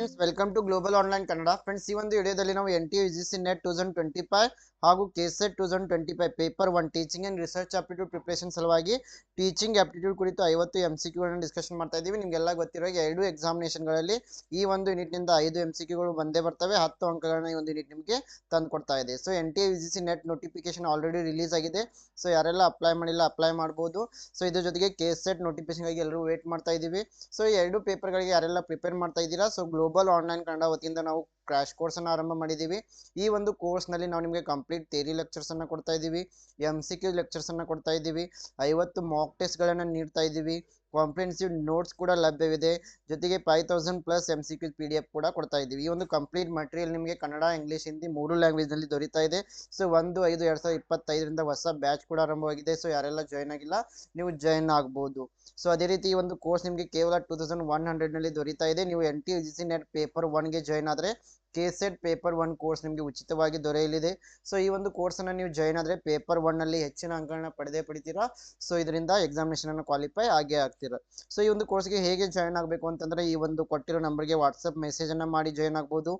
Friends welcome to global online Kannada friends ಈ ಒಂದು ವಿಡಿಯೋದಲ್ಲಿ ನಾವು N T U G C net two thousand twenty five ಹಾಗೂ K set two thousand twenty five paper one teaching and research aptitude preparation ಸಲುವಾಗಿ teaching aptitude ಕುರಿತು ಐವತ್ತು M C ಕ್ಯೂಗಳನ್ನು discussion ಮಾಡ್ತಾ ಇದ್ದೀವಿ. ನಿಮಗೆಲ್ಲ ಗೊತ್ತಿರೋ ಎರಡು ಎಕ್ಸಾಮಿನೇಷನ್ಗಳಲ್ಲಿ ಈ ಒಂದು ಯೂನಿಟ್ನಿಂದ ಐದು ಎಂ ಸಿ ಕ್ಯೂಗಳು ಬಂದೇ ಬರ್ತವೆ. ಹತ್ತು ಅಂಕಗಳನ್ನ ಈ ಒಂದು ಯೂನಿಟ್ ನಿಮಗೆ ತಂದು ಕೊಡ್ತಾ ಇದೆ. So N T U G C net notification already release ಆಗಿದೆ. ಸೊ ಯಾರೆಲ್ಲ ಅಪ್ಲೈ ಮಾಡಿಲ್ಲ ಅಪ್ಲೈ ಮಾಡ್ಬೋದು. ಸೊ ಇದ್ರ ಜೊತೆಗೆ ಕೆ ಸೆಟ್ ನೋಟಿಫಿಕೇಶನ್ಗಾಗಿ ಎಲ್ಲರೂ ವೇಟ್ ಮಾಡ್ತಾ ಇದ್ದೀವಿ. ಸೊ ಈ ಎರಡು ಪೇಪರ್ಗಳಿಗೆ ಯಾರೆಲ್ಲ ಪ್ರಿಪೇರ್ ಮಾಡ್ತಾ ಇದ್ದೀರಾ? ಸೊ ಗ್ಲೋಬಲ್ ಆನ್ಲೈನ್ ಕನ್ನಡ ವತಿಯಿಂದ ನಾವು ಕ್ರಾಶ್ ಕೋರ್ಸನ್ನು ಆರಂಭ ಮಾಡಿದ್ದೀವಿ ಈ ಒಂದು ಕೋರ್ಸ್ನಲ್ಲಿ ನಾವು ನಿಮಗೆ ಕಂಪ್ಲೀಟ್ ಥೇರಿ ಲೆಕ್ಚರ್ಸನ್ನು ಕೊಡ್ತಾ ಇದ್ದೀವಿ ಎಂ ಸಿ ಕ್ಯೂ ಲೆಕ್ಚರ್ಸನ್ನು ಕೊಡ್ತಾ ಇದ್ದೀವಿ ಐವತ್ತು ಮಾಕ್ ಟೆಸ್ಟ್ಗಳನ್ನು ನೀಡ್ತಾ ಇದ್ದೀವಿ ಕಾಂಪ್ರಿಹೆನ್ಸಿವ್ ನೋಟ್ಸ್ ಕೂಡ ಲಭ್ಯವಿದೆ. ಜೊತೆಗೆ five thousand plus M C Q P D F ಕೂಡ ಕೊಡ್ತಾ ಇದ್ದೀವಿ. ಈ ಒಂದು ಕಂಪ್ಲೀಟ್ ಮಟೀರಿಯಲ್ ನಿಮಗೆ ಕನ್ನಡ ಇಂಗ್ಲೀಷ್ ಹಿಂದಿ ಮೂರು ಲ್ಯಾಂಗ್ವೇಜ್ನಲ್ಲಿ ದೊರೀತಾ ಇದೆ. ಸೊ ಒಂದು, ಐದು, ಎರಡು ಸಾವಿರದ ಇಪ್ಪತ್ತೈದರಿಂದ ಹೊಸ ಬ್ಯಾಚ್ ಕೂಡ ಆರಂಭವಾಗಿದೆ. ಸೊ ಯಾರೆಲ್ಲ ಜಾಯ್ನ್ ಆಗಿಲ್ಲ, ನೀವು ಜಾಯ್ನ್ ಆಗ್ಬೋದು. ಸೊ ಅದೇ ರೀತಿ ಈ ಒಂದು ಕೋರ್ಸ್ ನಿಮಗೆ ಕೇವಲ ಟೂ ತೌಸಂಡ್ ಒನ್ ಹಂಡ್ರೆಡ್ನಲ್ಲಿ ದೊರೀತಾ ಇದೆ. ನೀವು N T U G C net paper ಒನ್ಗೆ join ಆದರೆ K set paper one course ನಿಮಗೆ ಉಚಿತವಾಗಿ ದೊರೆಯಲಿದೆ. ಸೊ ಈ ಒಂದು ಕೋರ್ಸನ್ನು ನೀವು ಜಾಯ್ನ್ ಆದರೆ ಪೇಪರ್ ಒನ್ನಲ್ಲಿ ಹೆಚ್ಚಿನ ಅಂಕಗಳನ್ನ ಪಡೆದೇ ಪಡಿತೀರಾ? ಸೊ ಇದರಿಂದ ಎಕ್ಸಾಮಿನೇಷನನ್ನು ಕ್ವಾಲಿಫೈ ಆಗೇ ಆಗ್ತೀರಾ? ಸೊ ಈ ಒಂದು ಕೋರ್ಸ್ಗೆ ಹೇಗೆ ಜಾಯ್ನ್ ಆಗಬೇಕು ಅಂತಂದರೆ ಈ ಒಂದು ಕೊಟ್ಟಿರೋ ನಂಬರ್ಗೆ ವಾಟ್ಸಪ್ ಮೆಸೇಜನ್ನು ಮಾಡಿ ಜಾಯ್ನ್ ಆಗ್ಬೋದು.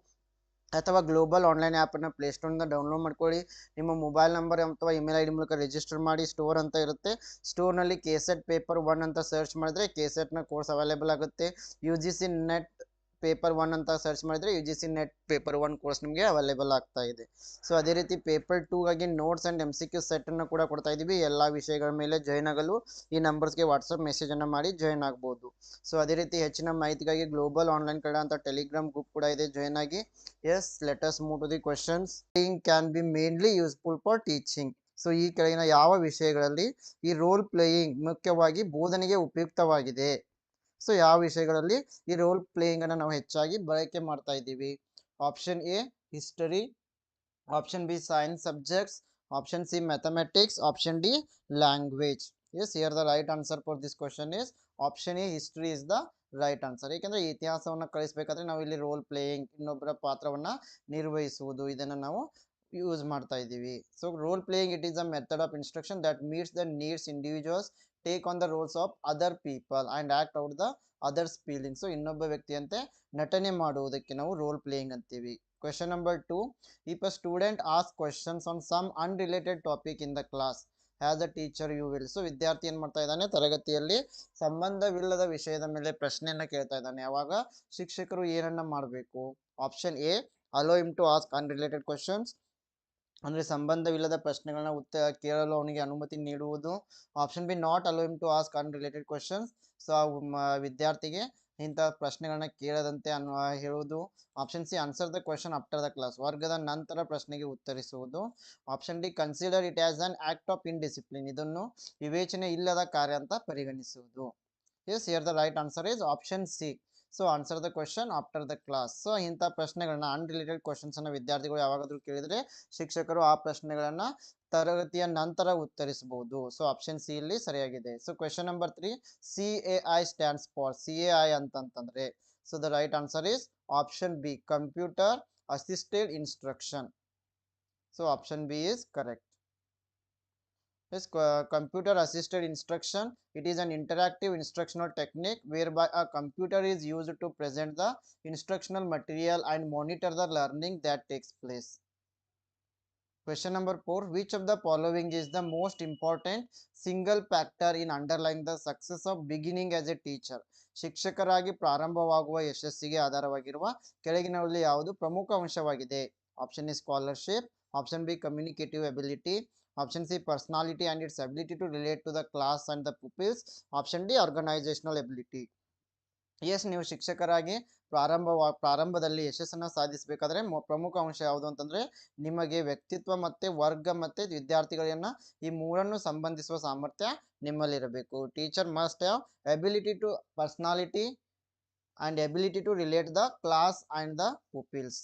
ಅಥವಾ ಗ್ಲೋಬಲ್ ಆನ್ಲೈನ್ ಆ್ಯಪನ್ನು ಪ್ಲೇಸ್ಟೋರಿಂದ ಡೌನ್ಲೋಡ್ ಮಾಡ್ಕೊಳ್ಳಿ. ನಿಮ್ಮ ಮೊಬೈಲ್ ನಂಬರ್ ಅಥವಾ ಇಮೇಲ್ ಐ ಡಿ ಮೂಲಕ ರಿಜಿಸ್ಟರ್ ಮಾಡಿ ಸ್ಟೋರ್ ಅಂತ ಇರುತ್ತೆ. ಸ್ಟೋರ್ನಲ್ಲಿ ಕೆ ಸೆಟ್ ಪೇಪರ್ ಒನ್ ಅಂತ ಸರ್ಚ್ ಮಾಡಿದ್ರೆ ಕೆ ಸೆಟ್ನ ಕೋರ್ಸ್ ಅವೈಲೇಬಲ್ ಆಗುತ್ತೆ. U G C net paper one ಅಂತ ಸರ್ಚ್ ಮಾಡಿದರೆ U G C net paper one course ನಿಮಗೆ ಅವೈಲೇಬಲ್ ಆಗ್ತಾ ಇದೆ. ಸೊ ಅದೇ ರೀತಿ paper ಟೂಗಾಗಿ notes and M C Q ಸೆಟ್ಟನ್ನು ಕೂಡ ಕೊಡ್ತಾ ಇದ್ದೀವಿ ಎಲ್ಲ ವಿಷಯಗಳ ಮೇಲೆ ಜಾಯ್ನ್ ಆಗಲು ಈ ನಂಬರ್ಸ್ಗೆ ವಾಟ್ಸಪ್ ಮೆಸೇಜನ್ನು ಮಾಡಿ ಜಾಯ್ನ್ ಆಗ್ಬೋದು. ಸೊ ಅದೇ ರೀತಿ ಹೆಚ್ಚಿನ ಮಾಹಿತಿಗಾಗಿ ಗ್ಲೋಬಲ್ ಆನ್ಲೈನ್ ಕಡೆ ಅಂತ ಟೆಲಿಗ್ರಾಮ್ ಗ್ರೂಪ್ ಕೂಡ ಇದೆ. ಜಾಯ್ನ್ ಆಗಿ. Yes let's move to the questions can be mainly useful for teaching so ಈ ಕೆಳಗಿನ ಯಾವ ವಿಷಯಗಳಲ್ಲಿ ಈ ರೋಲ್ ಪ್ಲೇಯಿಂಗ್ ಮುಖ್ಯವಾಗಿ ಬೋಧನೆಗೆ ಉಪಯುಕ್ತವಾಗಿದೆ? ಸೊ, ಯಾವ ವಿಷಯಗಳಲ್ಲಿ ಈ ರೋಲ್ ಪ್ಲೇಯಿಂಗ್ ಅನ್ನು ನಾವು ಹೆಚ್ಚಾಗಿ ಬಳಕೆ ಮಾಡ್ತಾ ಇದ್ದೀವಿ? Option A history option B science subjects option C mathematics option D language yes here the right answer for this question is option A history is the right answer ಏಕೆಂದ್ರೆ ಇತಿಹಾಸವನ್ನು ಕಳಿಸಬೇಕಾದ್ರೆ ನಾವು ಇಲ್ಲಿ ರೋಲ್ ಪ್ಲೇಯಿಂಗ್ ಇನ್ನೊಬ್ಬರ ಪಾತ್ರವನ್ನು ನಿರ್ವಹಿಸುವುದು, ಇದನ್ನು ನಾವು ಯೂಸ್ ಮಾಡ್ತಾ ಇದ್ದೀವಿ. So role playing it is a method of instruction that meets the needs individuals take on the roles of other people and act out the others feelings ಇನ್ನೊಬ್ಬ ವ್ಯಕ್ತಿಯಂತೆ ನಟನೆ ಮಾಡುವುದಕ್ಕೆ ನಾವು ರೋಲ್ ಪ್ಲೇಯಿಂಗ್ ಅಂತೀವಿ. Question number two if a student as questions on some unrelated topic in the class as a teacher you will so ವಿದ್ಯಾರ್ಥಿ ಏನು ಮಾಡ್ತಾ ಇದ್ದಾನೆ? ತರಗತಿಯಲ್ಲಿ ಸಂಬಂಧವಿಲ್ಲದ ವಿಷಯದ ಮೇಲೆ ಪ್ರಶ್ನೆಯನ್ನು ಕೇಳ್ತಾ ಇದ್ದಾನೆ. ಯಾವಾಗ ಶಿಕ್ಷಕರು ಏನನ್ನ ಮಾಡಬೇಕು? Option A allow him to ask unrelated questions ಅಂದರೆ ಸಂಬಂಧವಿಲ್ಲದ ಪ್ರಶ್ನೆಗಳನ್ನ ಉತ್ತ ಕೇಳಲು ಅವನಿಗೆ ಅನುಮತಿ ನೀಡುವುದು. Option B not allow him to ask unrelated questions so ವಿದ್ಯಾರ್ಥಿಗೆ ಇಂಥ ಪ್ರಶ್ನೆಗಳನ್ನ ಕೇಳದಂತೆ ಅನ್ ಹೇಳುವುದು. Option C answer the question after the class ವರ್ಗದ ನಂತರ ಪ್ರಶ್ನೆಗೆ ಉತ್ತರಿಸುವುದು. Option D consider it as an act of indiscipline ಇದನ್ನು ವಿವೇಚನೆ ಇಲ್ಲದ ಕಾರ್ಯ ಅಂತ ಪರಿಗಣಿಸುವುದು. Yes here the right answer is option C so answer the question after the class so ಇಂಥ ಪ್ರಶ್ನೆಗಳನ್ನ ಅನ್ರಿಲೇಟೆಡ್ ಕ್ವಶನ್ಸ್ ಅನ್ನ ವಿದ್ಯಾರ್ಥಿಗಳು ಯಾವಾಗಾದ್ರೂ ಕೇಳಿದರೆ ಶಿಕ್ಷಕರು ಆ ಪ್ರಶ್ನೆಗಳನ್ನ ತರಗತಿಯ ನಂತರ ಉತ್ತರಿಸಬಹುದು. ಸೊ ಆಪ್ಷನ್ ಸಿ ಇಲ್ಲಿ ಸರಿಯಾಗಿದೆ. So question number three C A I stands for C A I ಅಂತಂತಂದ್ರೆ. So the right answer is option B computer assisted instruction so option B is correct. Co- computer assisted instruction it is an interactive instructional technique whereby a computer is used to present the instructional material and monitor the learning that takes place question number 4 which of the following is the most important single factor in underlying the success of beginning as a teacher ಶಿಕ್ಷಕರಾಗಿ ಪ್ರಾರಂಭವಾಗುವ ಯಶಸ್ಸಿಗೆ ಆಧಾರವಾಗಿರುವ ಕೆಳಗಿನವರಲ್ಲಿ ಯಾವುದು ಪ್ರಮುಖ ಅಂಶವಾಗಿದೆ option is scholarship option B communicative ability option C personality and it's ability to relate to the class and the pupils option D organisational ability yes ನೀವು ಶಿಕ್ಷಕರಾಗಿ ಪ್ರಾರಂಭ, ಪ್ರಾರಂಭದಲ್ಲಿ ಯಶಸ್ಸನ್ನು ಸಾಧಿಸಬೇಕಾದ್ರೆ ಪ್ರಮುಖ ಅಂಶ ಯಾವುದು ಅಂತಂದರೆ ನಿಮಗೆ ವ್ಯಕ್ತಿತ್ವ ಮತ್ತು ವರ್ಗ ಮತ್ತು ವಿದ್ಯಾರ್ಥಿಗಳನ್ನು ಈ ಮೂರನ್ನು ಸಂಬಂಧಿಸುವ ಸಾಮರ್ಥ್ಯ ನಿಮ್ಮಲ್ಲಿರಬೇಕು. Teacher must have ability to personality and ability to relate the class and the pupils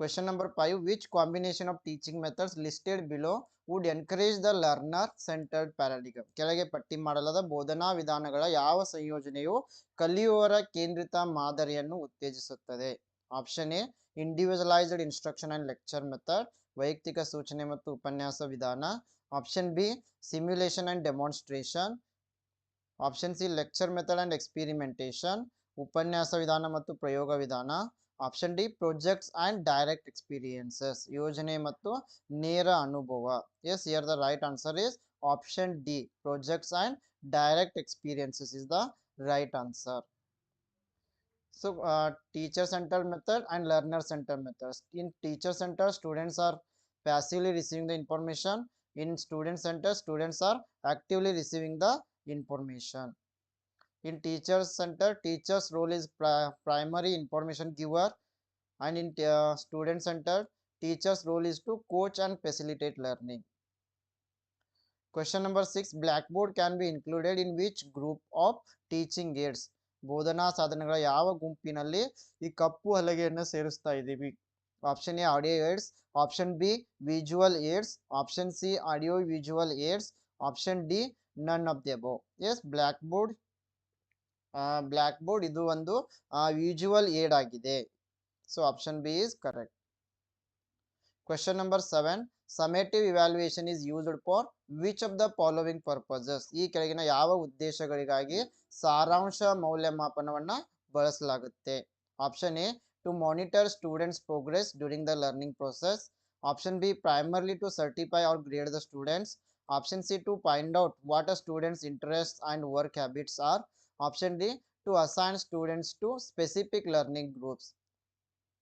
Question number 5 Which combination of teaching methods listed below would encourage the learner centered paradigm? ಕೆಳಗೆ ಪಟ್ಟಿ ಮಾಡಲಾದ ಬೋಧನಾ ವಿಧಾನಗಳ ಯಾವ ಸಂಯೋಜನೆಯು ಕಲಿಯುವವರ ಕೇಂದ್ರಿತ ಮಾದರಿಯನ್ನು ಉತ್ತೇಜಿಸುತ್ತದೆ? Option A individualised instruction and lecture method ವೈಯಕ್ತಿಕ ಸೂಚನೆ ಮತ್ತು ಉಪನ್ಯಾಸ ವಿಧಾನ. Option B simulation and demonstration option C lecture method and experimentation ಉಪನ್ಯಾಸ ವಿಧಾನ ಮತ್ತು ಪ್ರಯೋಗ ವಿಧಾನ. option D projects and direct experiences ಯೋಜನೆ ಮತ್ತು ನೇರ ಅನುಭವ yes here the right answer is option D projects and direct experiences is the right answer so uh, teacher centered method and learner centered methods in teacher center students are passively receiving the information in student center students are actively receiving the information in teacher center teachers role is pri- primary information giver and in uh, student center teachers role is to coach and facilitate learning question number 6 blackboard can be included in which group of teaching aids ಬೋಧನಾ ಸಾಧನಗಳ ಯಾವ ಗುಂಪಿನಲ್ಲಿ ಈ ಕಪ್ಪು ಹಲಗೆಯನ್ನು ಸೇರಿಸ್ತಾ ಇದ್ದೀವಿ option A audio aids option B visual aids option C audio visual aids option D none of the above as black board blackboard ಇದು ಒಂದು ವಿಜುವಲ್ ಏಡ್ ಆಗಿದೆ. So option B is correct question number seven summative evaluation is used for which of the following purposes ಈ ಕೆಳಗಿನ ಯಾವ ಉದ್ದೇಶಗಳಿಗಾಗಿ ಸಾರಾಂಶ ಮೌಲ್ಯಮಾಪನವನ್ನು ಬಳಸಲಾಗುತ್ತೆ? Option A to monitor students progress during the learning process option B primarily to certify or grade the students option C to find out what are students interest and work habits are option D to assign students to specific learning groups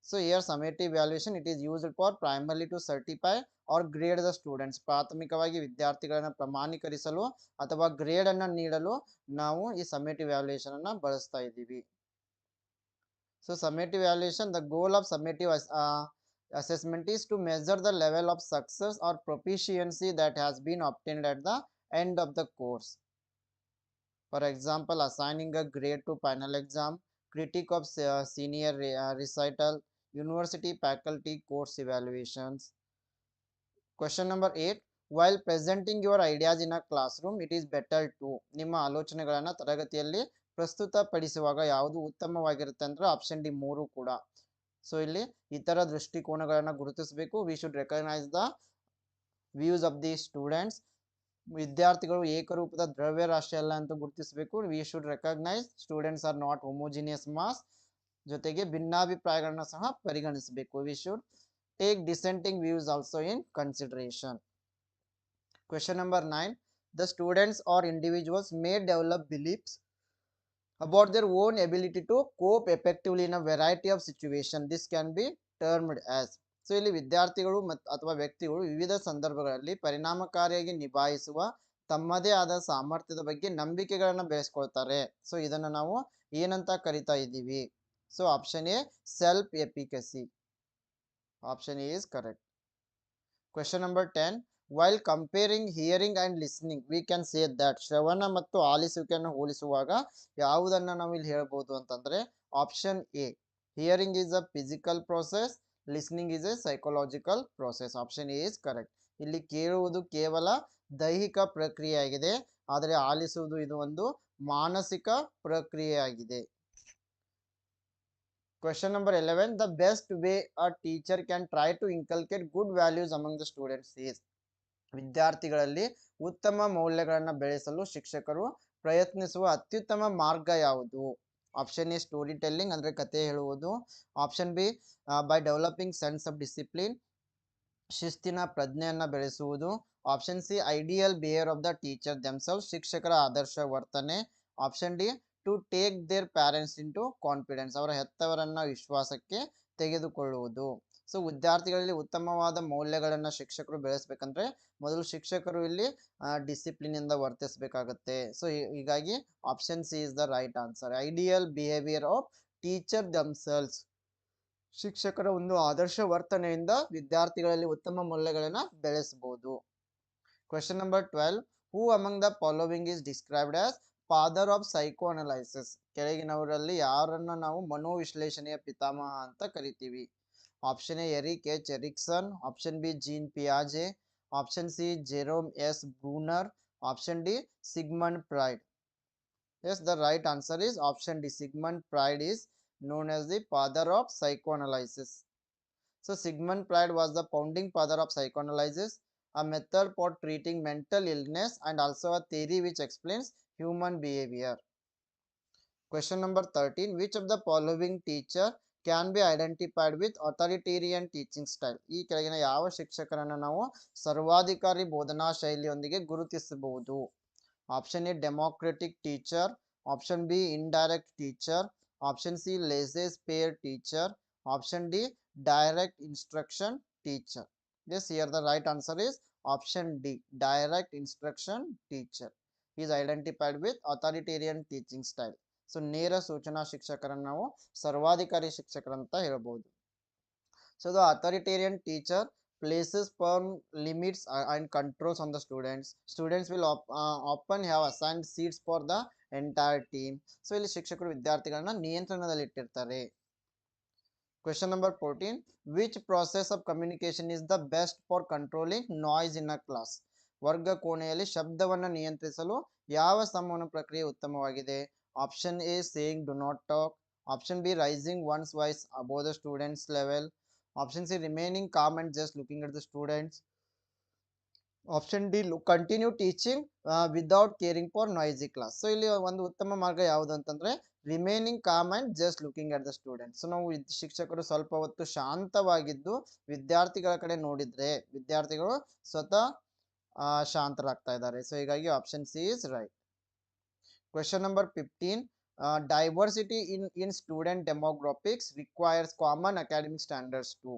so here summative valuation it is used for primarily to certify or grade the students ಪ್ರಾಥಮಿಕವಾಗಿ ವಿದ್ಯಾರ್ಥಿಗಳನ್ನು ಪ್ರಮಾಣೀಕರಿಸಲು ಅಥವಾ grade ಅನ್ನು ನೀಡಲು ನಾವು ಈ summative valuation ಅನ್ನ ಬಳಸ್ತಾ ಇದ್ದೀವಿ so summative valuation the goal of summative assessment is to measure the level of success or proficiency that has been obtained at the end of the course. For example, assigning a grade to final exam, critique of se- uh, senior re- uh, recital, university faculty course evaluations. Question number 8. While presenting your ideas in a classroom, it is better to ನಿಮ್ಮ ಆಲೋಚನೆಗಳನ್ನು ತರಗತಿಯಲ್ಲಿ ಪ್ರಸ್ತುತಪಡಿಸುವಾಗ ಯಾವುದು ಉತ್ತಮವಾಗಿರುತ್ತೆ andre option D ಮೂರು ಕೂಡ so ಇಲ್ಲಿ ಇತರ ದೃಷ್ಟಿಕೋನಗಳನ್ನು ಗುರುತಿಸಬೇಕು we should recognize the views of the students ವಿದ್ಯಾರ್ಥಿಗಳು ಏಕರೂಪದ ದ್ರವ್ಯ ರಾಶಿ ಅಲ್ಲ ಅಂತ ಗುರುತಿಸಬೇಕು. We should recognise students are not homogeneous mass ಜೊತೆಗೆ ಭಿನ್ನಾಭಿಪ್ರಾಯಗಳನ್ನ ಸಹ ಪರಿಗಣಿಸಬೇಕು. We should take dissenting views also in consideration question number nine the students are individuals may develop beliefs about their own ability to cope effectively in a variety of situation. This can be termed as so, ಇಲ್ಲಿ ವಿದ್ಯಾರ್ಥಿಗಳು ಮತ್ತು ಅಥವಾ ವ್ಯಕ್ತಿಗಳು ವಿವಿಧ ಸಂದರ್ಭಗಳಲ್ಲಿ ಪರಿಣಾಮಕಾರಿಯಾಗಿ ನಿಭಾಯಿಸುವ ತಮ್ಮದೇ ಆದ ಸಾಮರ್ಥ್ಯದ ಬಗ್ಗೆ ನಂಬಿಕೆಗಳನ್ನ ಬೆಳೆಸ್ಕೊಳ್ತಾರೆ. ಸೊ, ಇದನ್ನ ನಾವು ಏನಂತ ಕರಿತಾ ಇದ್ದೀವಿ? So, option A, self efficacy option A is correct. Question number ten, while comparing, hearing and listening, we can say that. ಶ್ರವಣ ಮತ್ತು ಆಲಿಸುವಿಕೆಯನ್ನು ಹೋಲಿಸುವಾಗ ಯಾವುದನ್ನ ನಾವು ಇಲ್ಲಿ ಹೇಳ್ಬೋದು ಅಂತಂದ್ರೆ, option A, hearing is a physical process listening is a psychological process option A is correct ಇಲ್ಲಿ ಕೇಳುವುದು ಕೇವಲ ದೈಹಿಕ ಪ್ರಕ್ರಿಯೆಯಾಗಿದೆ. ಆದರೆ ಆಲಿಸುವುದು ಇದು ಒಂದು ಮಾನಸಿಕ ಪ್ರಕ್ರಿಯೆಯಾಗಿದೆ. Question number eleven the best way a teacher can try to inculcate good values among the students is ವಿದ್ಯಾರ್ಥಿಗಳಲ್ಲಿ ಉತ್ತಮ ಮೌಲ್ಯಗಳನ್ನು ಬೆಳೆಸಲು ಶಿಕ್ಷಕರು ಪ್ರಯತ್ನಿಸುವ ಅತ್ಯುತ್ತಮ ಮಾರ್ಗ ಯಾವುದು? ಆಪ್ಷನ್ ಎ ಸ್ಟೋರಿ ಟೆಲ್ಲಿಂಗ್ ಅಂದ್ರೆ ಕತೆ ಹೇಳುವುದು. Option B by developing sense of discipline ಶಿಸ್ತಿನ ಪ್ರಜ್ಞೆಯನ್ನು ಬೆಳೆಸುವುದು. Option C ideal behaviour of the teacher themselves ಶಿಕ್ಷಕರ ಆದರ್ಶ ವರ್ತನೆ. Option D to take their parents into confidence ಅವರ ಹೆತ್ತವರನ್ನ ವಿಶ್ವಾಸಕ್ಕೆ ತೆಗೆದುಕೊಳ್ಳುವುದು. ಸೊ ವಿದ್ಯಾರ್ಥಿಗಳಲ್ಲಿ ಉತ್ತಮವಾದ ಮೌಲ್ಯಗಳನ್ನು ಶಿಕ್ಷಕರು ಬೆಳೆಸ್ಬೇಕಂದ್ರೆ ಮೊದಲು ಶಿಕ್ಷಕರು ಇಲ್ಲಿ ಡಿಸಿಪ್ಲಿನ್ ಇಂದ ವರ್ತಿಸಬೇಕಾಗತ್ತೆ. ಸೊ ಹೀಗಾಗಿ option C is the right answer ideal behaviour of teacher themselves ಶಿಕ್ಷಕರ ಒಂದು ಆದರ್ಶ ವರ್ತನೆಯಿಂದ ವಿದ್ಯಾರ್ಥಿಗಳಲ್ಲಿ ಉತ್ತಮ ಮೌಲ್ಯಗಳನ್ನು ಬೆಳೆಸಬಹುದು question number twelve who among the following is described as father of psycho ಕೆಳಗಿನವರಲ್ಲಿ ಯಾರನ್ನು ನಾವು ಮನೋವಿಶ್ಲೇಷಣೆಯ ಪಿತಾಮಹ ಅಂತ ಕರೀತೀವಿ. Option A Erik H Erikson option B Jean ಪಿಯಾಜೆ option C Jerome S Bruner option D Sigmund Freud yes the right answer is option D Sigmund Freud is known as the father of psychoanalysis so Sigmund Freud was the founding father of psycho a method for treating mental illness and also a theory which explains human behavior. Question number 13. Which of the following teacher can be identified with authoritarian teaching style? ಈ ಕೆಳಗಿನ ಯಾವ ಶಿಕ್ಷಕರನ್ನ ನಾವು ಸರ್ವಾಧಿಕಾರಿ ಬೋಧನಾ ಶೈಲಿಯೊಂದಿಗೆ ಗುರುತಿಸಬಹುದು option A democratic teacher option B indirect teacher option C laissez faire teacher option D direct instruction teacher Yes, here the right answer is option D. Direct instruction teacher is identified with authoritarian teaching style. So ನೇರ ಸೂಚನಾ ಶಿಕ್ಷಕರನ್ನು ನಾವು ಸರ್ವಾಧಿಕಾರಿ ಶಿಕ್ಷಕರಂತ ಹೇಳ್ಬೋದು so the authoritarian teacher places firm limits uh, and controls on the students students will op- uh, often have assigned seats for the entire team so ಇಲ್ಲಿ ಶಿಕ್ಷಕರು ವಿದ್ಯಾರ್ಥಿಗಳನ್ನ ನಿಯಂತ್ರಣದಲ್ಲಿ ಇಟ್ಟಿರ್ತಾರೆ number number fourteen which process of communication is the best for controlling noise in a class? ವರ್ಗ ಕೋಣೆಯಲ್ಲಿ ಶಬ್ದವನ್ನು ನಿಯಂತ್ರಿಸಲು ಯಾವ ಸಂವಹನ ಪ್ರಕ್ರಿಯೆ ಉತ್ತಮವಾಗಿದೆ? Option A saying do not talk option B raising one's voice above the students level option C remaining calm and just looking at the students option D continue teaching without caring for noisy class so ಇಲ್ಲಿ ಒಂದು ಉತ್ತಮ ಮಾರ್ಗ ಯಾವುದು ಅಂತಂದ್ರೆ remaining calm and just looking at the student so ನಾವು ಶಿಕ್ಷಕರು ಸ್ವಲ್ಪ ಹೊತ್ತು ಶಾಂತವಾಗಿದ್ದು, ವಿದ್ಯಾರ್ಥಿಗಳ ಕಡೆ ನೋಡಿದ್ರೆ, ವಿದ್ಯಾರ್ಥಿಗಳು ಸ್ವತಃ ಶಾಂತರಾಗ್ತಾ ಇದ್ದಾರೆ. ಸೊ ಹೀಗಾಗಿ option C is right question number fifteen diversity in in student demographics requires common academic standards to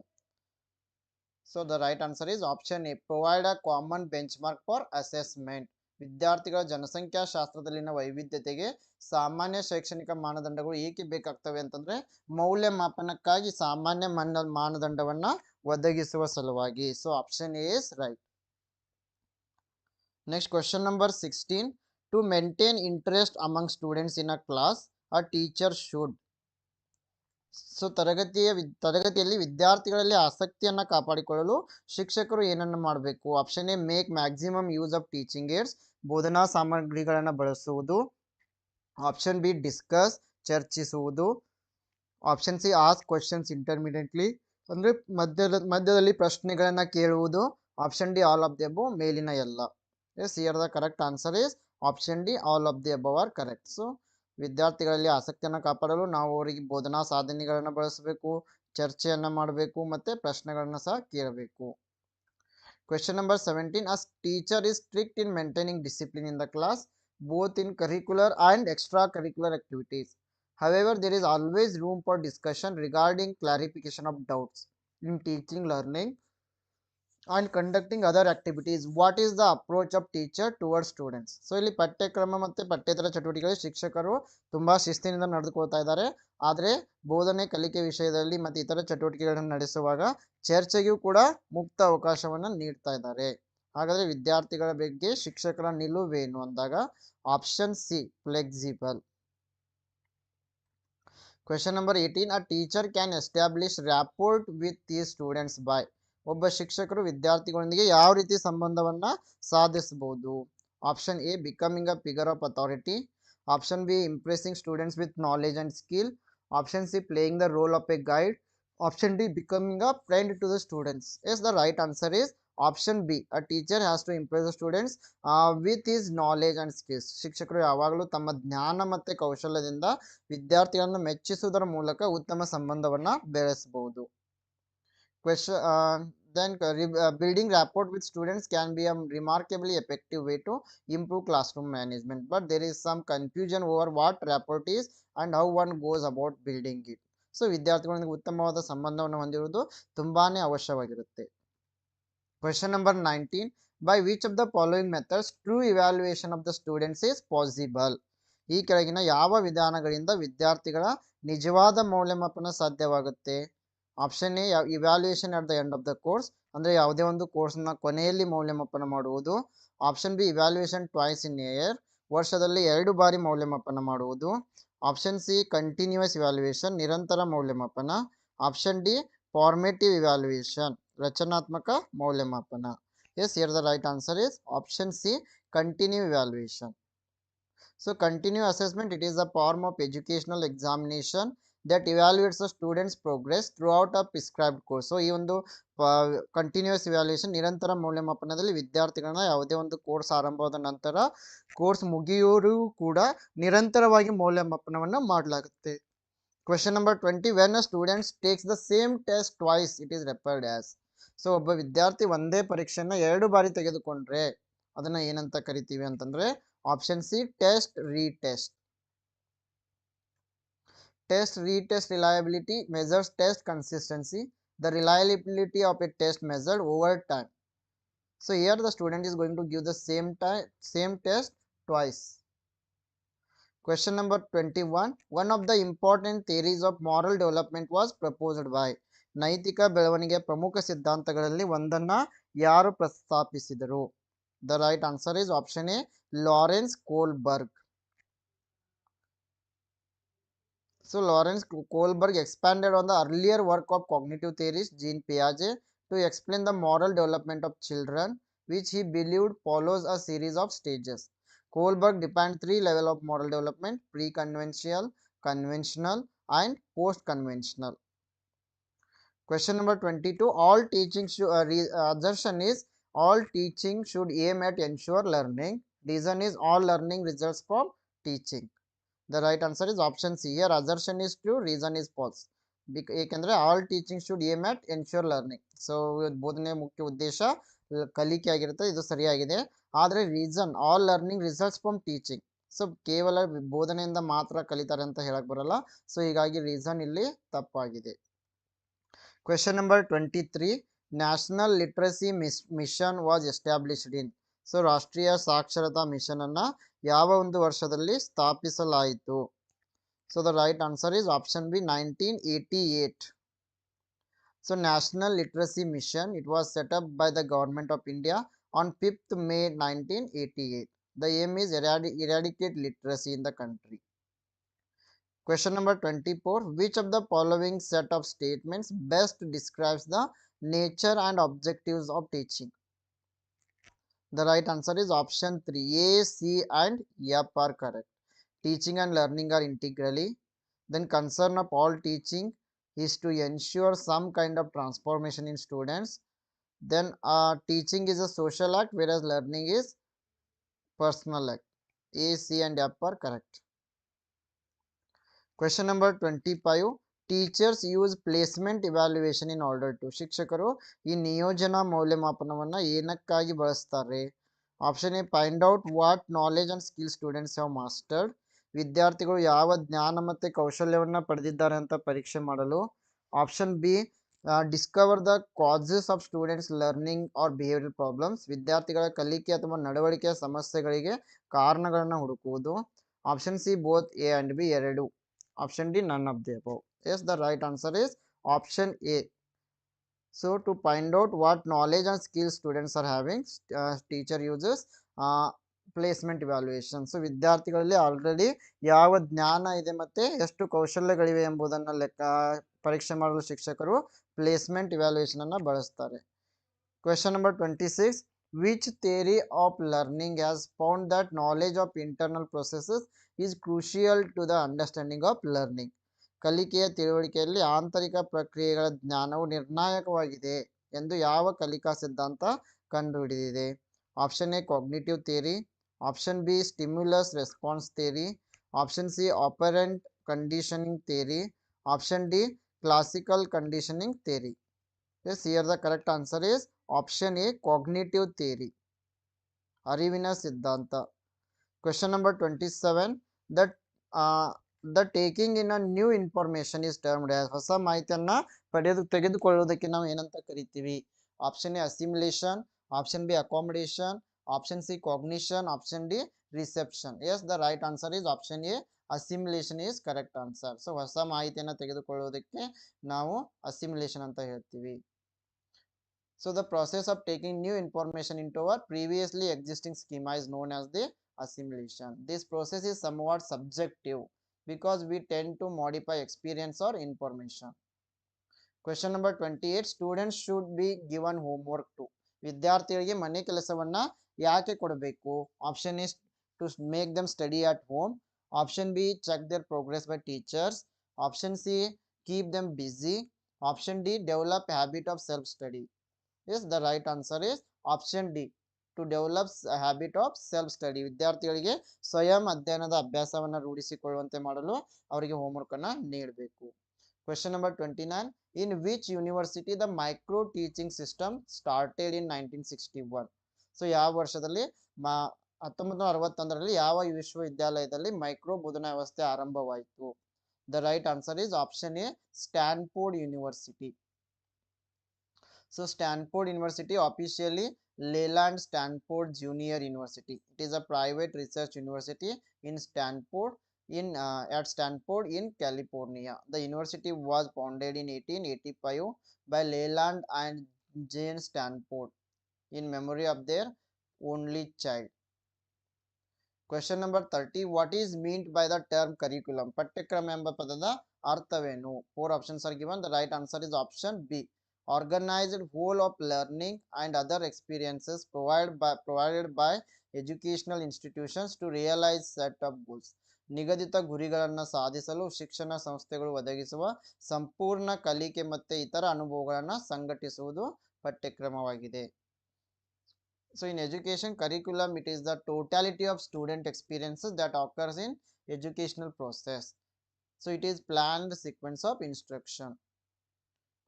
so the right answer is option A provide a common benchmark for assessment ವಿದ್ಯಾರ್ಥಿಗಳ ಜನಸಂಖ್ಯಾಶಾಸ್ತ್ರದಲ್ಲಿನ ವೈವಿಧ್ಯತೆಗೆ ಸಾಮಾನ್ಯ ಶೈಕ್ಷಣಿಕ ಮಾನದಂಡಗಳು ಏಕೆ ಬೇಕಾಗ್ತವೆ ಅಂತಂದ್ರೆ ಮೌಲ್ಯಮಾಪನಕ್ಕಾಗಿ ಸಾಮಾನ್ಯ ಮಾನ, ಮಾನದಂಡವನ್ನ ಒದಗಿಸುವ ಸಲುವಾಗಿ. So option A is right next question number sixteen to maintain interest among students in a class a teacher should so ತರಗತಿಯ ತರಗತಿಯಲ್ಲಿ ವಿದ್ಯಾರ್ಥಿಗಳಲ್ಲಿ ಆಸಕ್ತಿಯನ್ನು ಕಾಪಾಡಿಕೊಳ್ಳಲು ಶಿಕ್ಷಕರು ಏನನ್ನು ಮಾಡಬೇಕು? Option A, make maximum use of teaching aids, ಬೋಧನಾ ಸಾಮಗ್ರಿಗಳನ್ನು ಬಳಸುವುದು. ಆಪ್ಷನ್ ಬಿ, ಡಿಸ್ಕಸ್, ಚರ್ಚಿಸುವುದು. Option C ask questions intermediately, ಅಂದರೆ ಮಧ್ಯದ, ಮಧ್ಯದಲ್ಲಿ ಪ್ರಶ್ನೆಗಳನ್ನು ಕೇಳುವುದು. Option D, all of the above ಮೇಲಿನ ಎಲ್ಲ. Yes here the correct answer is option D, all of the above are correct. So ವಿದ್ಯಾರ್ಥಿಗಳಲ್ಲಿ ಆಸಕ್ತಿಯನ್ನು ಕಾಪಾಡಲು ನಾವು ಅವರಿಗೆ ಬೋಧನಾ ಸಾಧನೆಗಳನ್ನು ಬಳಸಬೇಕು ಚರ್ಚೆಯನ್ನು ಮಾಡಬೇಕು ಮತ್ತೆ ಪ್ರಶ್ನೆಗಳನ್ನು ಸಹ ಕೇಳಬೇಕು. Question number seventeen as teacher is strict in maintaining discipline in the class both in curricular and extracurricular activities However, there is always room for discussion regarding clarification of doubts in teaching learning, and conducting other activities. What is the approach of teacher towards students so ಇಲ್ಲಿ ಪಠ್ಯಕ್ರಮ ಮತ್ತು ಪಠ್ಯೇತರ ಚಟುವಟಿಕೆಗಳಲ್ಲಿ ಶಿಕ್ಷಕರು ತುಂಬ ಶಿಸ್ತಿನಿಂದ ನಡೆದುಕೊಳ್ತಾ ಇದ್ದಾರೆ. ಆದರೆ ಬೋಧನೆ, ಕಲಿಕೆ ವಿಷಯದಲ್ಲಿ ಮತ್ತು ಇತರ ಚಟುವಟಿಕೆಗಳನ್ನು ನಡೆಸುವಾಗ ಚರ್ಚೆಗೂ ಕೂಡ ಮುಕ್ತ ಅವಕಾಶವನ್ನು ನೀಡ್ತಾ ಇದ್ದಾರೆ. ಹಾಗಾದರೆ ವಿದ್ಯಾರ್ಥಿಗಳ ಬಗ್ಗೆ ಶಿಕ್ಷಕರ ನಿಲುವೇನು ಅಂದಾಗ option C flexible question number eighteen a teacher can establish rapport with the students by ಒಬ್ಬ ಶಿಕ್ಷಕರು ವಿದ್ಯಾರ್ಥಿಗಳೊಂದಿಗೆ ಯಾವ ರೀತಿ ಸಂಬಂಧವನ್ನು ಸಾಧಿಸಬಹುದು? Option A becoming a figure of authority option B impressing students with knowledge and skill option C playing the role of a guide option D becoming a friend to the students yes the right answer is option B. A teacher has to impress the students with his knowledge and skills ಶಿಕ್ಷಕರು ಯಾವಾಗಲೂ ತಮ್ಮ ಜ್ಞಾನ ಮತ್ತು ಕೌಶಲ್ಯದಿಂದ ವಿದ್ಯಾರ್ಥಿಗಳನ್ನು ಮೆಚ್ಚಿಸುವುದರ ಮೂಲಕ ಉತ್ತಮ ಸಂಬಂಧವನ್ನು ಬೆಳೆಸಬಹುದು. Question then building rapport with students can be a remarkably effective way to improve classroom management but there is some confusion over what rapport is and how one goes about building it so ವಿದ್ಯಾರ್ಥಿಗಳೊಂದಿಗೆ ಉತ್ತಮವಾದ ಸಂಬಂಧವನ್ನು ಹೊಂದಿರುವುದು ತುಂಬಾನೇ ಅವಶ್ಯವಾಗಿರುತ್ತೆ. Question number nineteen by which of the following methods true evaluation of the students is possible ಈ ಕೆಳಗಿನ ಯಾವ ವಿಧಾನಗಳಿಂದ ವಿದ್ಯಾರ್ಥಿಗಳ ನಿಜವಾದ ಮೌಲ್ಯಮಾಪನ ಸಾಧ್ಯವಾಗುತ್ತೆ? Option A evaluation at the end of the course ಅಂದರೆ ಯಾವುದೇ ಒಂದು ಕೋರ್ಸ್ನ ಕೊನೆಯಲ್ಲಿ ಮೌಲ್ಯಮಾಪನ ಮಾಡುವುದು. Option B evaluation twice in year ವರ್ಷದಲ್ಲಿ ಎರಡು ಬಾರಿ ಮೌಲ್ಯಮಾಪನ ಮಾಡುವುದು. ಆಪ್ಷನ್ ಸಿ ಕಂಟಿನ್ಯೂಯಸ್ ಇವ್ಯಾಲ್ಯೂಯೇಷನ್ ನಿರಂತರ ಮೌಲ್ಯಮಾಪನ. ಆಪ್ಷನ್ ಡಿ ಫಾರ್ಮೇಟಿವ್ ಇವ್ಯಾಲ್ಯೂಯೇಷನ್ ರಚನಾತ್ಮಕ ಮೌಲ್ಯಮಾಪನ. Yes here the right answer is option C continue evaluation so continue assessment it is a form of educational examination. Evaluates the students progress throughout a prescribed course so ಈ ಒಂದು continuous evaluation ನಿರಂತರ ಮೌಲ್ಯಮಾಪನದಲ್ಲಿ ವಿದ್ಯಾರ್ಥಿಗಳನ್ನ ಯಾವುದೇ ಒಂದು course ಆರಂಭವಾದ ನಂತರ course ಮುಗಿಯೋರು ಕೂಡ ನಿರಂತರವಾಗಿ ಮೌಲ್ಯಮಾಪನವನ್ನು ಮಾಡಲಾಗುತ್ತೆ. Question number twenty when a students takes the same test twice it is referred as so ಒಬ್ಬ ವಿದ್ಯಾರ್ಥಿ ಒಂದೇ ಪರೀಕ್ಷೆಯನ್ನು ಎರಡು ಬಾರಿ ತೆಗೆದುಕೊಂಡ್ರೆ, ಅದನ್ನ ಏನಂತ ಕರಿತೀವಿ ಅಂತಂದರೆ option C test retest Test retest reliability measures test consistency the reliability of a test measured over time. So here the student is going to give the same time same test twice. Question number 21. One of the important theories of moral development was proposed by ನೈತಿಕ ಬೆಳವಣಿಗೆಯ ಪ್ರಮುಖ ಸಿದ್ಧಾಂತಗಳಲ್ಲಿ ಒಂದನ್ನ ಯಾರು ಪ್ರಸ್ತಾಪಿಸಿದರು the right answer is option A Lawrence Kohlberg So Lawrence Kohlberg expanded on the earlier work of cognitive theorist Jean Piaget to explain the moral development of children, which he believed follows a series of stages. Kohlberg defined three levels of moral development: pre-conventional, conventional, and post-conventional. Question number 22. All teaching should, uh, uh, assertion is all teaching should aim at ensure learning. Reason is all learning results from teaching. The right answer is option C. Here assertion is true, reason is false. ಏಕೆಂದರೆ all teaching should aim at ensure learning so ಬೋಧನೆ ಮುಖ್ಯ ಉದ್ದೇಶ ಕಲಿಕೆ ಆಗಿರುತ್ತೆ ಇದು ಸರಿಯಾಗಿದೆ ಆದರೆ reason all learning results from teaching so ಕೇವಲ ಬೋಧನೆಯಿಂದ ಮಾತ್ರ ಕಲಿತಾರೆ ಅಂತ ಹೇಳಕ್ ಬರಲ್ಲ ಸೊ ಹೀಗಾಗಿ ರೀಸನ್ ಇಲ್ಲಿ ತಪ್ಪಾಗಿದೆ question number twenty three national literacy miss mission was established in so ರಾಷ್ಟ್ರೀಯ ಸಾಕ್ಷರತಾ ಮಿಷನ್ ಅನ್ನ ಯಾವ ಒಂದು ವರ್ಷದಲ್ಲಿ ಸ್ಥಾಪಿಸಲಾಯಿತು so the right answer is option B nineteen eighty eight so national literacy mission it was set up by the government of India on fifth May nineteen eighty eight the aim is eradicate literacy in the country question number 24 which of the following set of statements best describes the nature and objectives of teaching The right answer is option 3 a c and f are correct. Teaching and learning are integrally. Then concern of all teaching is to ensure some kind of transformation in students. Then uh, teaching is a social act whereas learning is personal act. A c and f are correct. Question number 25 teachers use placement evaluation in order to ಶಿಕ್ಷಕರು ಈ ನಿಯೋಜನ ಮೌಲ್ಯಮಾಪನವನ್ನ ಏನಕ್ಕಾಗಿ ಬಳಸ್ತಾರೆ? Option A find out what knowledge and skill students have mastered ವಿದ್ಯಾರ್ಥಿಗಳು ಯಾವ ಜ್ಞಾನ ಮತ್ತು ಕೌಶಲ್ಯವನ್ನು ಪಡೆದಿದ್ದಾರೆ ಅಂತ ಪರೀಕ್ಷೆ ಮಾಡಲು. Option B discover the causes of students learning or behaviour problems ವಿದ್ಯಾರ್ಥಿಗಳ ಕಲಿಕೆ ಅಥವಾ ನಡವಳಿಕೆಯ ಸಮಸ್ಯೆಗಳಿಗೆ ಕಾರಣಗಳನ್ನು ಹುಡುಕುವುದು. Option C both A and B ಎರಡು. Option D none of the yes the right answer is option A So to find out what knowledge and skills students are having, st- uh, teacher uses uh, placement evaluation so ವಿದ್ಯಾರ್ಥಿಗಳಲ್ಲಿ already ಯಾವ ಜ್ಞಾನ ಇದೆ ಮತ್ತೆ ಎಷ್ಟು ಕೌಶಲ್ಯಗಳಿವೆ ಎಂಬುದನ್ನು ಲೆಕ್ಕ ಪರೀಕ್ಷೆ ಮಾಡಲು ಶಿಕ್ಷಕರು ಪ್ಲೇಸ್ಮೆಂಟ್ ಇವ್ಯಾಲ್ಯೂಯೇಷನ್ ಅನ್ನ ಬಳಸ್ತಾರೆ question number twenty six which theory of learning has found that knowledge of internal processes is crucial to the understanding of learning ಕಲಿಕೆಯ ತಿಳುವಳಿಕೆಯಲ್ಲಿ ಆಂತರಿಕ ಪ್ರಕ್ರಿಯೆಗಳ ಜ್ಞಾನವು ನಿರ್ಣಾಯಕವಾಗಿದೆ ಎಂದು ಯಾವ ಕಲಿಕಾ ಸಿದ್ಧಾಂತ ಕಂಡುಹಿಡಿದಿದೆ? Option A cognitive theory option B stimulus response theory option C operant conditioning theory option D classical conditioning theory yes here the correct answer is option A cognitive theory ಅರಿವಿನ ಸಿದ್ಧಾಂತ question number twenty seven that the taking in a new information is termed as ಹೊಸ ಮಾಹಿತಿಯನ್ನ ಪಡೆದು ತೆಗೆದುಕೊಳ್ಳುವುದಕ್ಕೆ ನಾವು ಏನಂತ ಕರಿತೀವಿ? Option A assimilation option B accommodation option C cognition option D reception yes the right answer is option A assimilation is correct answer so ಹೊಸ ಮಾಹಿತಿಯನ್ನು ತೆಗೆದುಕೊಳ್ಳುವುದಕ್ಕೆ ನಾವು ಅಸಿಮ್ಯುಲೇಷನ್ ಅಂತ ಹೇಳ್ತೀವಿ. So the process of taking new information in to our previously existing schema is known as the assimilation. This process is somewhat subjective. Because we tend to modify experience or information. Question number 28 Students should be given homework to. ವಿದ್ಯಾರ್ಥಿಗಳಿಗೆ ಮನೆ ಕೆಲಸವನ್ನ ಯಾಕೆ ಕೊಡಬೇಕು? Option is to make them study at home option B check their progress by teachers option C keep them busy option D develop habit of self study yes the right answer is option D to develop habit of self study ವಿದ್ಯಾರ್ಥಿಗಳಿಗೆ ಸ್ವಯಂ ಅಧ್ಯಯನದ ಅಭ್ಯಾಸವನ್ನು ರೂಢಿಸಿಕೊಳ್ಳುವಂತೆ ಮಾಡಲು ಅವರಿಗೆ homework ಅನ್ನ ನೀಡಬೇಕು. Question number twenty nine in which university the micro teaching system started in nineteen sixty one so ಯಾವ ವರ್ಷದಲ್ಲಿ? ಮಾ ಹತ್ತೊಂಬತ್ತು ನೂರ ಅರವತ್ತೊಂದರಲ್ಲಿ ಯಾವ ವಿಶ್ವವಿದ್ಯಾಲಯದಲ್ಲಿ ಮೈಕ್ರೋ ಬೋಧನಾ ವ್ಯವಸ್ಥೆ ಆರಂಭವಾಯಿತು? The right answer is option A Stanford University So Stanford university officially Leland Stanford junior university it is a private research university in Stanford in uh, at Stanford in California. The university was founded in 1885 by Leland and Jane Stanford in memory of their only child. Question number 30. What is meant by the term curriculum? ಪಠ್ಯಕ್ರಮ ಎಂಬ ಪದದ ಅರ್ಥವೇನು four options are given the right answer is option B organized whole of learning and other experiences provided by provided by educational institutions to realize set of goals. ನಿಗದಿತ ಗುರಿಗಳನ್ನು ಸಾಧಿಸಲು ಶಿಕ್ಷಣ ಸಂಸ್ಥೆಗಳು ಒದಗಿಸುವ ಸಂಪೂರ್ಣ ಕಲಿಕೆ ಮತ್ತು ಇತರ ಅನುಭವಗಳನ್ನು ಸಂಘಟಿಸುವುದು ಪಠ್ಯಕ್ರಮವಾಗಿದೆ. So in education curriculum it is the totality of student experiences that occurs in educational process so it is planned sequence of instruction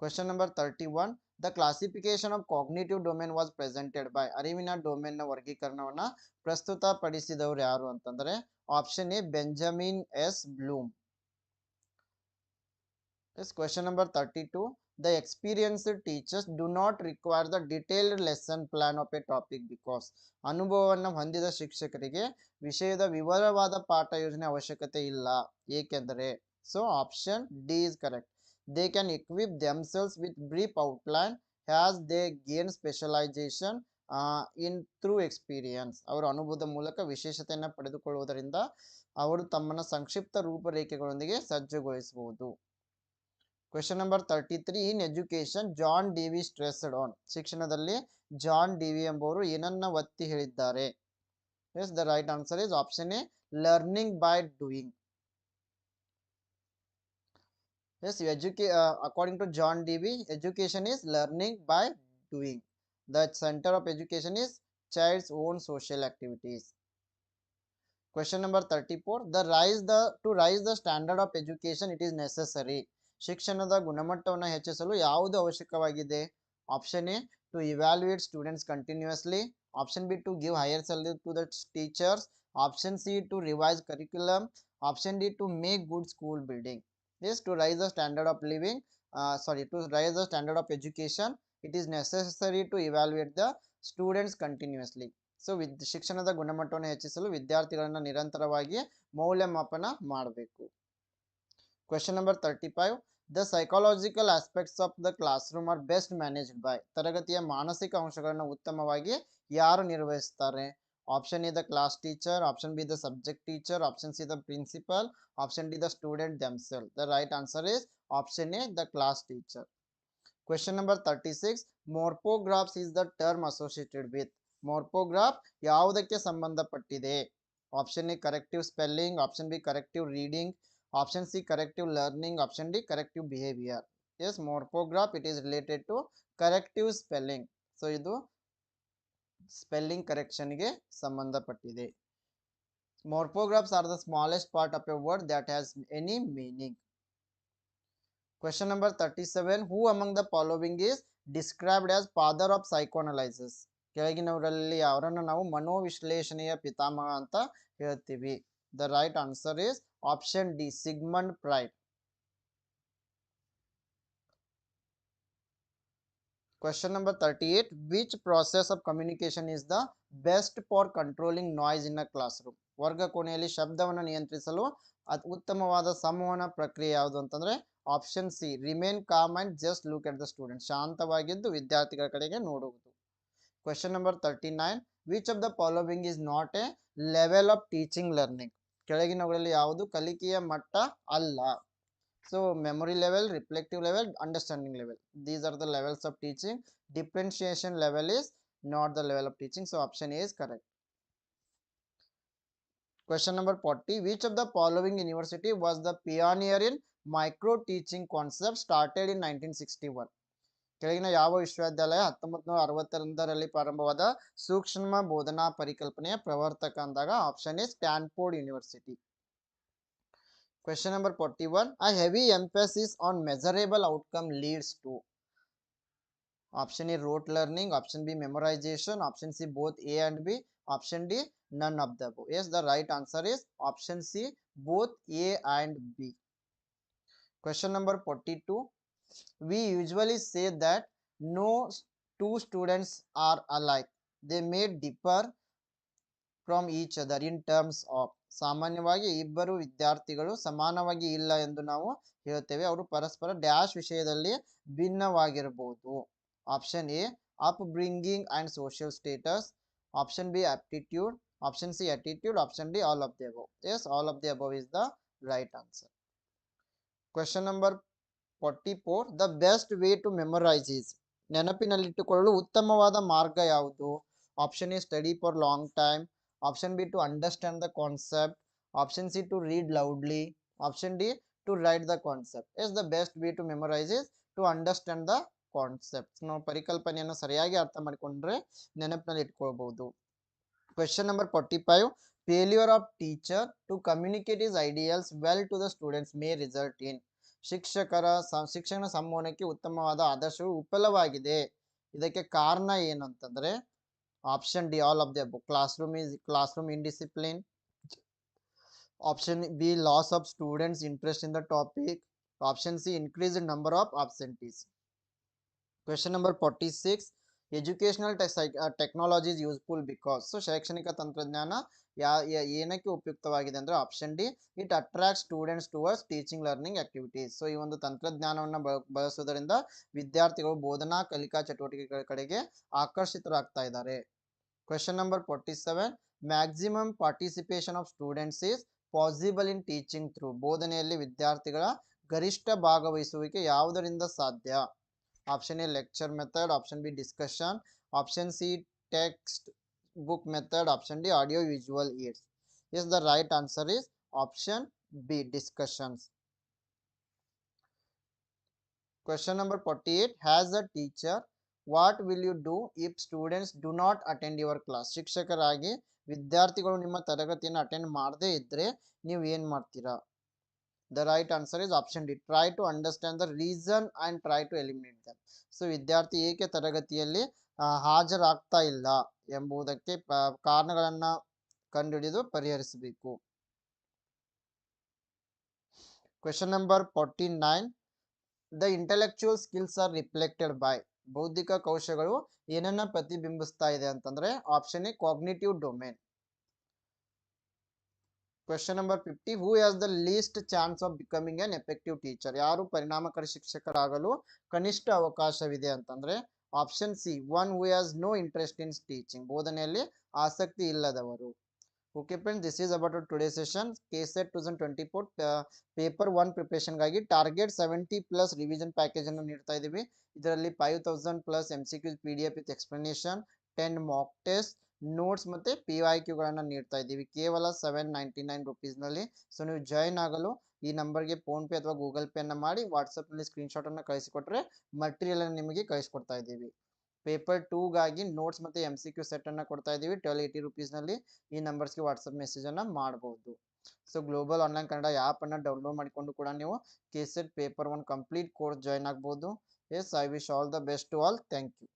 number thirty one the classification of cognitive domain was presented by ಅರಿವಿನ ಡೊಮೇನ್ನ ವರ್ಗೀಕರಣವನ್ನ ಪ್ರಸ್ತುತಪಡಿಸಿದವರು ಯಾರು ಅಂತಂದರೆ option A Benjamin S Bloom yes question number thirty two the experienced teachers do not require the detailed lesson plan of a topic because ಅನುಭವವನ್ನು ಹೊಂದಿದ ಶಿಕ್ಷಕರಿಗೆ ವಿಷಯದ ವಿವರವಾದ ಪಾಠ ಯೋಜನೆ ಅವಶ್ಯಕತೆ ಇಲ್ಲ. ಏಕೆಂದರೆ so option D is correct they can equip themselves with brief outline as they gain specialization in through experience. ಅವರ ಅನುಭವದ ಮೂಲಕ ವಿಶೇಷತೆಯನ್ನು ಪಡೆದುಕೊಳ್ಳುವುದರಿಂದ ಅವರು ತಮ್ಮನ್ನು ಸಂಕ್ಷಿಪ್ತ ರೂಪರೇಖೆಗಳೊಂದಿಗೆ ಸಜ್ಜುಗೊಳಿಸಬಹುದು. Question number thirty three in education John Dewey stressed on ಶಿಕ್ಷಣದಲ್ಲಿ ಜಾನ್ ಡಿ ವಿ ಎಂಬುವರು ಏನನ್ನ ಒತ್ತಿ ಹೇಳಿದ್ದಾರೆ? Yes the right answer is option A learning by doing Yes, you educate uh, according to John Dewey, education is learning by doing. The center of education is child's own social activities. Question number 34. The rise the to rise the standard of education, it is necessary. ಶಿಕ್ಷಣದ ಗುಣಮಟ್ಟವನ್ನು ಹೆಚ್ಚಿಸಲು ಯಾವುದು ಅವಶ್ಯಕವಾಗಿದೆ option A to evaluate students continuously option B to give higher salary to the teachers option C to revise curriculum option D to make good school building Is to raise the standard of living uh, sorry to raise the standard of education it is necessary to evaluate the students continuously. So ವಿದ್ ಶಿಕ್ಷಣದ ಗುಣಮಟ್ಟವನ್ನು ಹೆಚ್ಚಿಸಲು ವಿದ್ಯಾರ್ಥಿಗಳನ್ನು ನಿರಂತರವಾಗಿ ಮೌಲ್ಯಮಾಪನ ಮಾಡಬೇಕು. Question number thirty five the psychological aspects of the classroom are best managed by ತರಗತಿಯ ಮಾನಸಿಕ ಅಂಶಗಳನ್ನು ಉತ್ತಮವಾಗಿ ಯಾರು ನಿರ್ವಹಿಸ್ತಾರೆ? Option A the class teacher option B the subject teacher option C the principal option D the student themselves the right answer is option A the class teacher question number thirty six morphographs is the term associated with morphograph ಯಾವುದಕ್ಕೆ ಸಂಬಂಧಪಟ್ಟಿದೆ option A corrective spelling option B corrective reading option C corrective learning option D corrective behaviour yes morphograph it is related to corrective spelling so ಇದು spelling ಕರೆಕ್ಷನ್ಗೆ ಸಂಬಂಧಪಟ್ಟಿದೆ. Morphographs are the smallest part of a word that has any meaning question number thirty seven who among the following is described as father of psychoanalysis ಕೆಳಗಿನವರಲ್ಲಿ ಅವರನ್ನು ನಾವು ಮನೋವಿಶ್ಲೇಷಣೆಯ ಪಿತಾಮಹ ಅಂತ ಹೇಳ್ತೀವಿ. The right answer is option D Sigmund Freud Question number 38 Which process of communication is the best for controlling noise in a classroom? ವರ್ಗ ಕೋಣೆಯಲ್ಲಿ ಶಬ್ದವನ್ನು ನಿಯಂತ್ರಿಸಲು ಉತ್ತಮವಾದ ಸಂವಹನ ಪ್ರಕ್ರಿಯೆ ಯಾವುದು ಅಂತಂದ್ರೆ option C remain calm and just look at the student ಶಾಂತವಾಗಿದ್ದು ವಿದ್ಯಾರ್ಥಿಗಳ ಕಡೆಗೆ ನೋಡುವುದು. Question number thirty nine which of the following is not a level of teaching learning ಕೆಳಗಿನವುಗಳಲ್ಲಿ ಯಾವುದು ಕಲಿಕೆಯ ಮಟ್ಟ ಅಲ್ಲ? So memory level, reflective level, understanding level. These are the levels of teaching. Differentiation level is not the level of teaching. So option A is correct. Question number 40. Which of the following university was the pioneer in micro teaching concept started in nineteen sixty one ಕೆಳಗಿನ ಯಾವ ವಿಶ್ವವಿದ್ಯಾಲಯ ಹತ್ತೊಂಬತ್ತು ನೂರ ಅರವತ್ತೊಂದರಲ್ಲಿ ಪ್ರಾರಂಭವಾದ ಸೂಕ್ಷ್ಮ ಬೋಧನಾ ಪರಿಕಲ್ಪನೆಯ ಪ್ರವರ್ತಕ ಅಂದಾಗ option is Stanford University Question number 41. A heavy emphasis on measurable outcome leads to option A rote learning, option B memorization, option C both A and B, option D none of the above. Yes, the right answer is option C both A and B. Question number 42. We usually say that no two students are alike. They may differ from each other in terms of ಸಾಮಾನ್ಯವಾಗಿ ಇಬ್ಬರು ವಿದ್ಯಾರ್ಥಿಗಳು ಸಮಾನವಾಗಿ ಇಲ್ಲ ಎಂದು ನಾವು ಹೇಳುತ್ತೇವೆ. ಅವರು ಪರಸ್ಪರ ಡ್ಯಾಶ್ ವಿಷಯದಲ್ಲಿ ಭಿನ್ನವಾಗಿರಬಹುದು. Option A upbringing and social status option B aptitude option C attitude option D all of the the yes all of the the is the right answer answer. Number number 44 the best way to memorize is ನೆನಪಿನಲ್ಲಿಟ್ಟುಕೊಳ್ಳಲು ಉತ್ತಮವಾದ ಮಾರ್ಗ ಯಾವುದು? Option A study for long time option B to understand the concept option C to read loudly option D to write the concept yes the best be to memorize is to understand the concept ನಾವು ಪರಿಕಲ್ಪನೆಯನ್ನು ಸರಿಯಾಗಿ ಅರ್ಥ ಮಾಡಿಕೊಂಡ್ರೆ ನೆನಪಿನಲ್ಲಿ ಇಟ್ಕೊಳ್ಬಹುದು number number 45 failure of teacher to communicate is ideals well to the students may result in ಶಿಕ್ಷಕರ ಶಿಕ್ಷಣ ಸಂವಹನಕ್ಕೆ ಉತ್ತಮವಾದ ಆದರ್ಶವು ವಿಫಲವಾಗಿದೆ ಇದಕ್ಕೆ ಕಾರಣ ಏನು option d all of the above. Classroom is classroom indiscipline. Option b loss of students interest in the topic. Option c increased number of absentees. Question number 46 educational technology is useful because. So, ಶೈಕ್ಷಣಿಕ ತಂತ್ರಜ್ಞಾನ ಯಾ ಏನಕ್ಕೆ ಉಪಯುಕ್ತವಾಗಿದೆ ಅಂದರೆ option D, it attract students towards teaching learning activities. So, ಈ ಒಂದು ತಂತ್ರಜ್ಞಾನವನ್ನು ಬಳಸೋದರಿಂದ ವಿದ್ಯಾರ್ಥಿಗಳು ಬೋಧನಾ, ಕಲಿಕಾ ಚಟುವಟಿಕೆಗಳ ಕಡೆಗೆ ಆಕರ್ಷಿತರಾಗ್ತಾ ಇದ್ದಾರೆ. Question number forty seven maximum participation of students is possible in teaching through ಬೋಧನೆಯಲ್ಲಿ ವಿದ್ಯಾರ್ಥಿಗಳ ಗರಿಷ್ಠ ಭಾಗವಹಿಸುವಿಕೆ ಯಾವುದರಿಂದ ಸಾಧ್ಯ? option A lecture method option B discussion option C text book method option d audio visual aids yes the right answer is option b discussions question number 48 has a teacher what will you do if students do not attend your class ಶಿಕ್ಷಕರಾಗಿ ವಿದ್ಯಾರ್ಥಿಗಳು ನಿಮ್ಮ ತರಗತಿಯನ್ನು attend ಮಾಡದೇ ಇದ್ರೆ ನೀವು ಏನ್ ಮಾಡ್ತೀರಾ the right answer is option D. Try to understand the reason and try to eliminate them. So ವಿದ್ಯಾರ್ಥಿ ಏಕೆ ತರಗತಿಯಲ್ಲಿ ಹಾಜರಾಗ್ತಾ ಇಲ್ಲ ಎಂಬುದಕ್ಕೆ ಕಾರಣಗಳನ್ನ ಕಂಡುಹಿಡಿದು ಪರಿಹರಿಸಬೇಕು question number forty nine the intellectual skills are reflected by ಬೌದ್ಧಿಕ ಕೌಶಗಳು ಏನನ್ನ ಪ್ರತಿಬಿಂಬಿಸ್ತಾ ಇದೆ ಅಂತಂದ್ರೆ option A cognitive domain question number fifty who has the least chance of becoming an effective teacher ಯಾರು ಪರಿಣಾಮಕಾರಿ ಶಿಕ್ಷಕರಾಗಲು ಕನಿಷ್ಠ ಅವಕಾಶವಿದೆ ಅಂತಂದ್ರೆ option C one who has no interest in teaching ಬೋಧನೆಯಲ್ಲಿ ಆಸಕ್ತಿ ಇಲ್ಲದವರು. Okay friend this is about today session K SET two thousand twenty four paper one ಪ್ರಿಪ್ರೇಷನ್ಗಾಗಿ target seventy plus revision package ಅನ್ನು ನೀಡ್ತಾ ಇದ್ದೀವಿ ಇದರಲ್ಲಿ five thousand plus M C Qs P D F with explanation ten mock test notes ಮತ್ತು P I ಕ್ಯೂಗಳನ್ನು ನೀಡ್ತಾ ಇದ್ದೀವಿ. ಕೇವಲ seven ninety nine ರುಪೀಸ್ನಲ್ಲಿ ಸೊ ನೀವು ಜಾಯ್ನ್ ಆಗಲು ಈ ನಂಬರ್ಗೆ ಫೋನ್ ಪೇ ಅಥವಾ ಗೂಗಲ್ ಪೇನ ಮಾಡಿ ವಾಟ್ಸಪ್ನಲ್ಲಿ ಸ್ಕ್ರೀನ್ಶಾಟನ್ನು ಕಳಿಸಿಕೊಟ್ರೆ ಮಟೀರಿಯಲ್ ನಿಮಗೆ ಕಳಿಸ್ಕೊಡ್ತಾ ಇದ್ದೀವಿ. ಪೇಪರ್ ಟೂಗಾಗಿ ನೋಟ್ಸ್ ಮತ್ತು ಎಂ ಸಿ ಕ್ಯೂ ಸೆಟ್ಟನ್ನು ಕೊಡ್ತಾ ಇದ್ದೀವಿ. ಟ್ವೆಲ್ ಏಯ್ಟಿ ರುಪೀಸ್ನಲ್ಲಿ ಈ ನಂಬರ್ಸ್ಗೆ ವಾಟ್ಸಪ್ ಮೆಸೇಜ್ ಮಾಡ್ಬೋದು. ಸೊ ಗ್ಲೋಬಲ್ ಆನ್ಲೈನ್ ಕನ್ನಡ ಆ್ಯಪನ್ನು ಡೌನ್ಲೋಡ್ ಮಾಡಿಕೊಂಡು ಕೂಡ ನೀವು K set paper one complete course join ಆಗ್ಬೋದು. Yes I wish all the best to all thank you